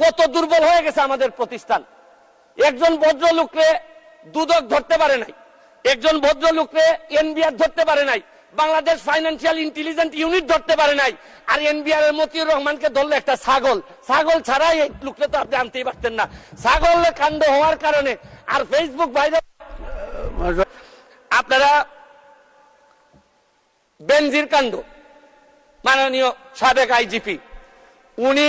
কত দুর্বল হয়ে গেছে আমাদের প্রতিষ্ঠান। একজন ভদ্রলোককে দুদক ধরতে পারে নাই। একজন ভদ্রলোককে এনবিআর ধরতে পারে নাই। বাংলাদেশ ফাইন্যান্সিয়াল ইন্টেলিজেন্ট ইউনিট ধরতে পারে নাই। আর এনবিআর এর মতিউর রহমানকে ধরলে একটা ছাগল। ছাগল ছাড়াই এই লোককে তো আপনি আনতেই পারতেন না। ছাগল কাণ্ড হওয়ার কারণে আর ফেসবুক ভাইরাল আপনারা বেনজির কাণ্ড। মাননীয় সাবেক আইজিপি। উনি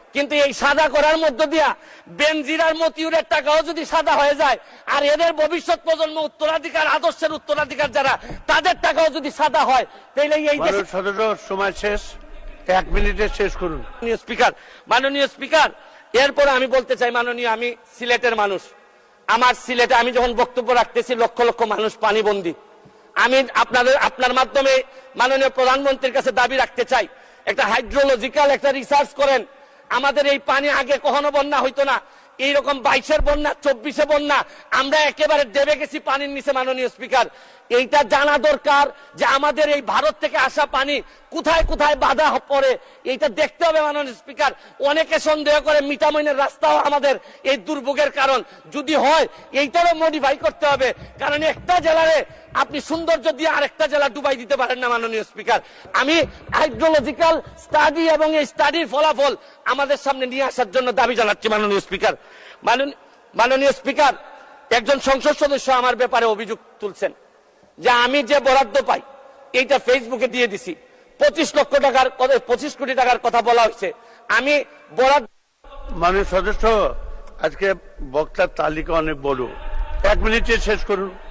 কিন্তু এই সাদা করার মধ্য দিয়া বেনজিরার মতিউরের টাকাও যদি সাদা হয়ে যায় আর এদের ভবিষ্যৎ প্রজন্ম উত্তরাধিকার আদর্শের উত্তরাধিকার যারা তাদের টাকাও যদি সাদা হয় তাহলে এই সময় শেষ এক মিনিটে শেষ করুন। মাননীয় স্পিকার মাননীয় স্পিকার এরপর আমি বলতে চাই মাননীয় আমি সিলেটের মানুষ। আমার সিলেটে আমি যখন বক্তব্য রাখতেছি লক্ষ লক্ষ মানুষ পানিবন্দী। আমি আপনাদের আপনার মাধ্যমে মাননীয় প্রধানমন্ত্রীর কাছে দাবি রাখতে চাই একটা হাইড্রোলজিক্যাল একটা রিসার্চ করেন। আমাদের এই পানি আগে কখনো বন্যা হইতো না। এইরকম বাইশের বন্যা, চব্বিশে বন্যা, আমরা একেবারে দেবে গেছি পানির নিচে, মাননীয় স্পিকার। এইটা জানা দরকার যে আমাদের এই ভারত থেকে আসা পানি কোথায় কোথায় বাধা পড়ে, এইটা দেখতে হবে, মাননীয় স্পিকার। অনেকে সন্দেহ করে মিটামইনের রাস্তাও আমাদের এই দুর্ভোগের কারণ। যদি হয়, এইটারও মডিফাই করতে হবে। কারণ একটা জেলারে আপনি সৌন্দর্য দিয়ে আরেকটা জেলা ডুবাই দিতে পারেন না, মাননীয় স্পিকার। আমি হাইড্রোলজিক্যাল স্টাডি এবং এই স্টাডির ফলাফল আমাদের সামনে নিয়ে আসার জন্য দাবি জানাচ্ছি, মাননীয় স্পিকার। মাননীয়- স্পিকার, একজন সংসদ সদস্য আমার ব্যাপারে অভিযোগ তুলছেন যে আমি যে বরাদ্দ পাই, এইটা ফেসবুকে দিয়ে দিছি। পঁচিশ লক্ষ টাকার পঁচিশ কোটি টাকার কথা বলা হয়েছে। আমি বরাদ্দ মাননীয় সদস্য, আজকে বক্তার তালিকা অনেক বড়। এক মিনিটে শেষ করুন।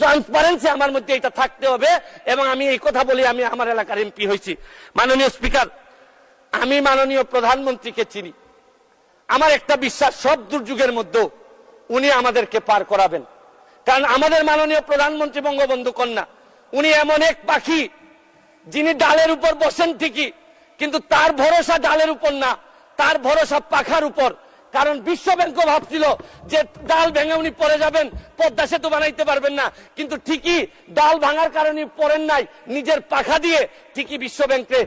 ট্রান্সপারেন্সি আমার মধ্যে এটা থাকতে হবে এবং আমি এই কথা বলি, আমি আমার এলাকার এমপি হয়েছি। মাননীয় স্পিকার, আমি মাননীয় প্রধানমন্ত্রীকে চিনি। আমার একটা বিশ্বাস, সব দুর্যোগের মধ্যেও উনি আমাদেরকে পার করাবেন। কারণ আমাদের মাননীয় প্রধানমন্ত্রী বঙ্গবন্ধু কন্যা, উনি এমন এক পাখি, যিনি ডালের উপর বসেন ঠিকই, কিন্তু তার ভরসা ডালের উপর না, তার ভরসা পাখার উপর। কারণ বিশ্ব ব্যাংকও ভাবছিল যে ডাল ভেঙে উনি পরে যাবেন, পদ্মা সেতু বানাইতে পারবেন না। কিন্তু ঠিকই ডাল ভাঙার কারণে পড়েন নাই, নিজের পাখা দিয়ে ঠিকই বিশ্ব ব্যাংকে